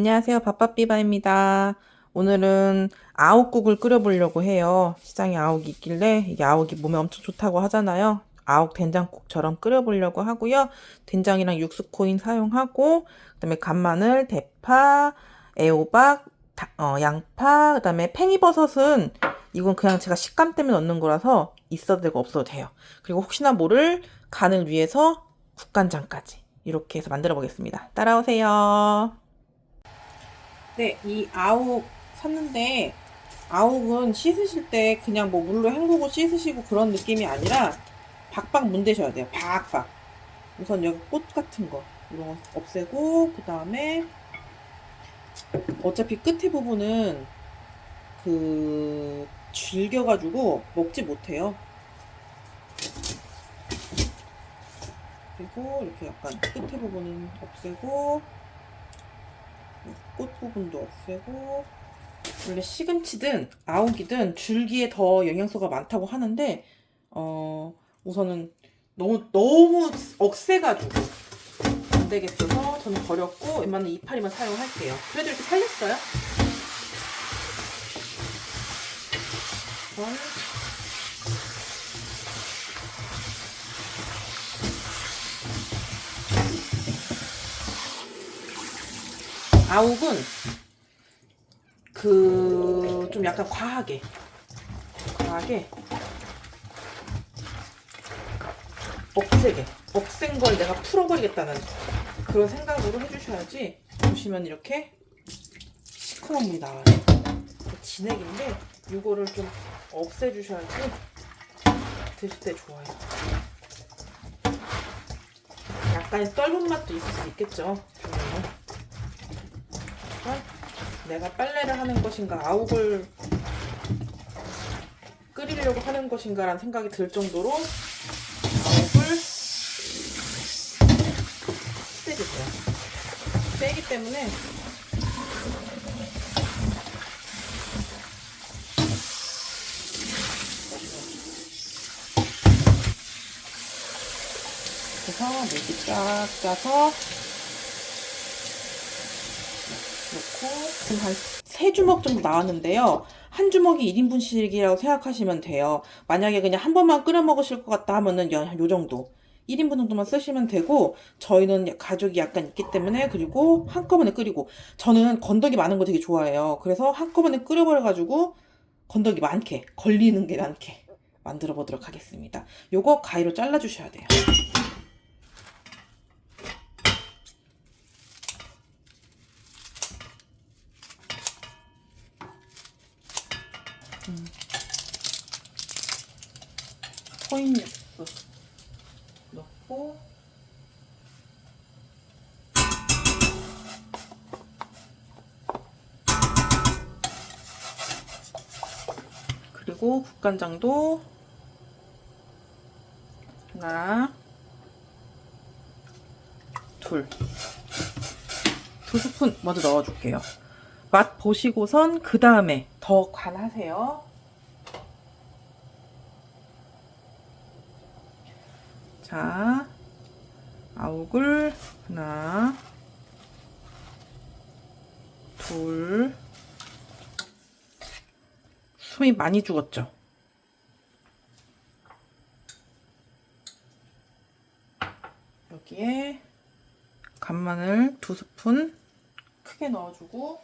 안녕하세요. 밥밥비바입니다. 오늘은 아욱국을 끓여보려고 해요. 시장에 아욱이 있길래 이게 아욱이 몸에 엄청 좋다고 하잖아요. 아욱 된장국처럼 끓여보려고 하고요. 된장이랑 육수코인 사용하고 그다음에 간마늘, 대파, 애호박, 다- 어, 양파, 그다음에 팽이버섯은 이건 그냥 제가 식감 때문에 넣는 거라서 있어도 되고 없어도 돼요. 그리고 혹시나 모를 간을 위해서 국간장까지 이렇게 해서 만들어 보겠습니다. 따라오세요. 네, 이 아욱 샀는데 아욱은 씻으실 때 그냥 뭐 물로 헹구고 씻으시고 그런 느낌이 아니라 박박 문대셔야 돼요. 박박. 우선 여기 꽃 같은 거 이런 거 없애고 그 다음에 어차피 끝에 부분은 그 질겨가지고 먹지 못해요. 그리고 이렇게 약간 끝에 부분은 없애고 꽃 부분도 없애고 원래 시금치든 아욱이든 줄기에 더 영양소가 많다고 하는데 어 우선은 너무 너무 억세가지고 안 되겠어서 저는 버렸고 웬만한 이파리만 사용할게요. 그래도 이렇게 살렸어요. 우선 아욱은 그 좀 약간 과하게 과하게 억세게 억센 걸 내가 풀어버리겠다는 그런 생각으로 해주셔야지 보시면 이렇게 나와요 진액인데 이거를 좀 없애주셔야지 드실 때 좋아요 약간의 떫은 맛도 있을 수 있겠죠. 그러니까 내가 빨래를 하는 것인가 아욱을 끓이려고 하는 것인가라는 생각이 들 정도로 아욱을 세겠어요. 세기 때문에 그래서 물기 쫙 짜서 넣고 지금 한 세 주먹 정도 나왔는데요. 한 주먹이 1인분씩이라고 생각하시면 돼요. 만약에 그냥 한 번만 끓여 먹으실 것 같다 하면은 요, 요 정도. 1인분 정도만 쓰시면 되고 저희는 가족이 약간 있기 때문에 그리고 한꺼번에 끓이고 저는 건더기 많은 거 되게 좋아해요. 그래서 한꺼번에 끓여버려 가지고 건더기 많게 걸리는 게 많게 만들어 보도록 하겠습니다. 요거 가위로 잘라 주셔야 돼요. 코인 육수 넣고 그리고 국간장도 하나 둘 두 스푼 먼저 넣어줄게요. 맛 보시고선 그 다음에 더 간하세요. 자, 아욱을 하나, 둘, 숨이 많이 죽었죠? 여기에 간마늘 두 스푼 크게 넣어주고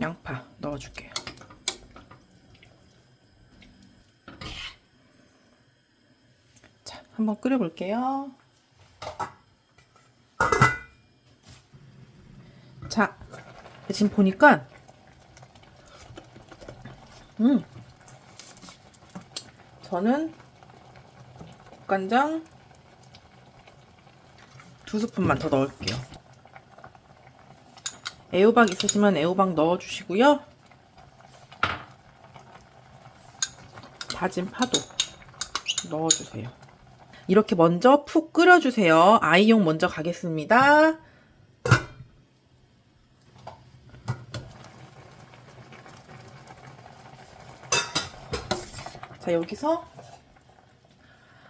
양파 넣어줄게요. 한번 끓여볼게요. 자, 지금 보니까, 음, 저는 국간장 두 스푼만 더 넣을게요. 애호박 있으시면 애호박 넣어주시고요. 다진 파도 넣어주세요. 이렇게 먼저 푹 끓여주세요. 아이용 먼저 가겠습니다. 자, 여기서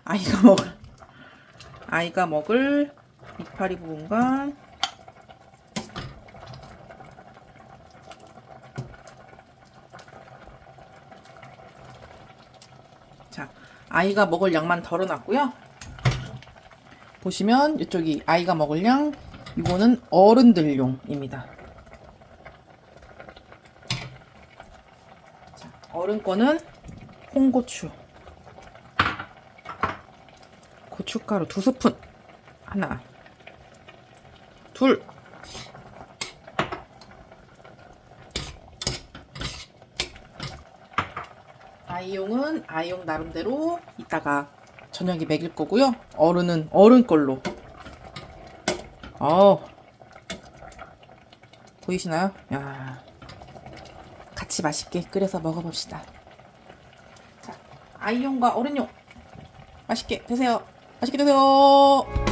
아이가 먹을, 아이가 먹을 이파리 부분과 아이가 먹을 양만 덜어놨고요. 보시면 이쪽이 아이가 먹을 양, 이거는 어른들용입니다. 자, 어른 거는 홍고추, 고춧가루 두 스푼, 하나, 둘, 아이용은 아이용 나름대로 이따가 저녁에 먹일 거고요. 어른은 어른 걸로. 어. 보이시나요? 야. 같이 맛있게 끓여서 먹어봅시다. 자, 아이용과 어른용 맛있게 드세요. 맛있게 드세요.